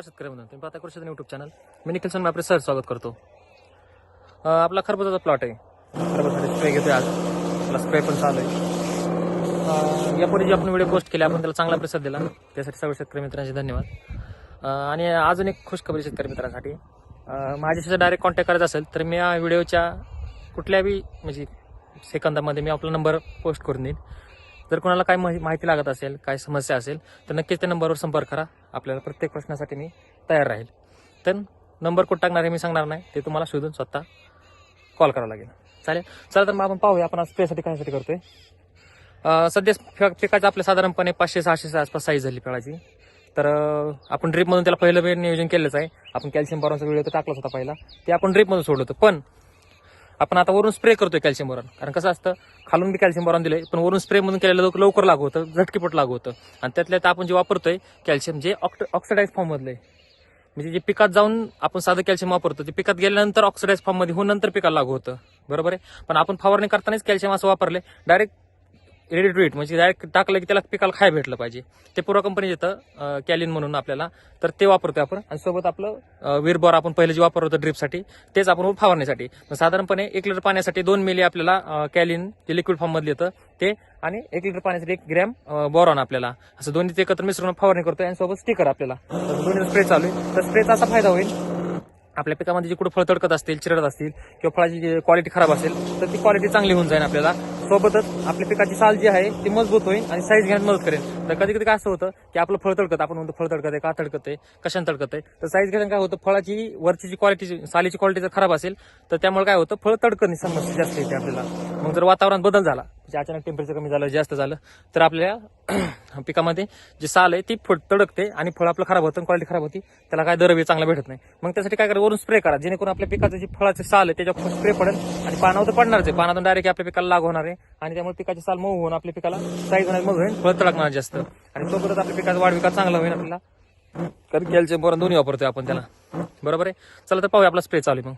शेतकरी म्हणून तुम्ही पाहता कृषी युट्यूब चॅनल मी निखिल सन आपले सर स्वागत करतो. आपला खरबुजाचा प्लॉट आहे. खरबुजासाठी स्प्रे घेतोय आज. आपला स्प्रे पण चालू आहे. यापूर्वी जे आपण व्हिडिओ पोस्ट केले आपण त्याला चांगला प्रतिसाद दिला. त्यासाठी सर्व शेतकरी मित्रांचे धन्यवाद. आणि अजून एक खुशखबरी शेतकरी मित्रांसाठी. अं, माझ्याशी डायरेक्ट कॉन्टॅक्ट करायचा असेल तर मी या व्हिडिओच्या कुठल्याही म्हणजे सेकंदामध्ये मी आपला नंबर पोस्ट करून देईन. जर कोणाला काय माहि- माहिती लागत असेल काय समस्या असेल तर नक्कीच त्या नंबरवर संपर्क करा. आपल्याला प्रत्येक प्रश्नासाठी मी तयार राहील. तर नंबर कुठं टाकणार आहे मी सांगणार नाही. ते तुम्हाला शोधून स्वतः कॉल करावा लागेल. चालेल? चला तर मग आपण पाहूया. आपण आज पेसाठी कशासाठी करतोय? सध्या पिकाचं आपल्या साधारणपणे पाचशे सहाशेच्या आसपास साईज झाली पिकाची. तर आपण ड्रीपमधून त्याला पहिलं वेळ नियोजन केलंच आहे. आपण कॅल्शियम बॉरॉनचा व्हिडिओ तर टाकलाच होता पहिला. ते आपण ड्रीपमधून सोडलं होतं. पण आपण आता वरून स्प्रे करतोय कॅल्शियम बोरॉन कारण कसं असतं खालून बी कॅल्शियम बोरॉन दिलंय पण वरून स्प्रे मधून केलेलं लवकर- लवकर लागू होतं झटकीपट लागू होतं. आणि त्यातल्या आपण जे वापरतोय कॅल्शियम जे ऑक्सिडाईज फॉर्ममधलं आहे. म्हणजे जे पिकात जाऊन आपण साधं कॅल्शियम वापरतो ते पिकात गेल्यानंतर ऑक्सिडाईज फॉर्ममध्ये होऊन नंतर पिकाला लागू होतं. बरोबर आहे? पण आपण फवारणी करतानाच कॅल्शियम असं वापरले डायरेक्ट रेडी टू इट म्हणजे डायरेक्ट टाकलं की त्याला पिकाला खाय भेटलं पाहिजे. ते पूर्व कंपनी येतं कॅलिन म्हणून आपल्याला. तर ते वापरतोय आपण. आणि सोबत आपलं विरबॉर आपण पहिले जे वापरतो ड्रीपसाठी ड्रिपसाठी तेच आपण फवारण्यासाठी साधारणपणे एक लिटर पाण्यासाठी दोन मिली आपल्याला कॅलिन जे लिक्विड फॉर्ममध्ये येतं ते आणि एक लिटर पाण्यासाठी एक ग्रॅम बॉरॉन आपल्याला. असं दोन्ही ते एकत्र मिसळून फवारणी करतोय आणि सोबत स्टिकर आपल्याला. दोन्ही स्प्रे चालू आहे. तर स्प्रेचा असा फायदा होईल. आपल्या पिकामध्ये जे कुठं फळ तडकत असतील चिरडत असतील किंवा फळाची जी क्वालिटी खराब असेल तर ती क्वालिटी चांगली होऊन जाईल आपल्याला. सोबतच आपल्या पिकाची साल जी आहे ती मजबूत होईल आणि साईज घेण्यात मदत करेल. तर कधी कधी काय असं होतं की आपलं फळ तडकत आपण म्हणतो फळ तडकत आहे का तडकत आहे कशाने तडकत आहे तर साईज घेण्यात काय होतं फळाची वरची जी क्वालिटी सालीची क्वालिटी जर खराब असेल तर त्यामुळे काय होतं फळ तडकत नाही समस्या जास्त येते आपल्याला. मग जर वातावरण बदल झाला म्हणजे अचानक टेम्परेचर कमी झालं जास्त झालं तर आपल्या पिकामध्ये जी साल आहे ती फळ तडकते आणि फळ आपलं खराब होतं क्वालिटी खराब होती त्याला काय दरवे चांगला भेटत नाही. मग त्यासाठी काय करा वरून स्प्रे करा. जेणेकरून आपल्या पिकाचं जे फळाचं साल आहे त्याच्यावर स्प्रे पडेल आणि पानावर तर पडणारच आहे. पानातून डायरेक्ट आपल्या पिकाला लागू होणार आहे आणि त्यामुळे पिकाची साल मऊ होऊन आपल्या पिकाला साईज होणार मग होईल फळ तडकणार जास्त. आणि सोबतच आपल्या पिकाचा वाढ विकास चांगला होईल आपल्याला. कारण कॅल्शियम बोरॉन दोन्ही वापरतोय आपण त्याला. बरोबर आहे? चला तर पाहूया आपला स्प्रे चालू आहे मग.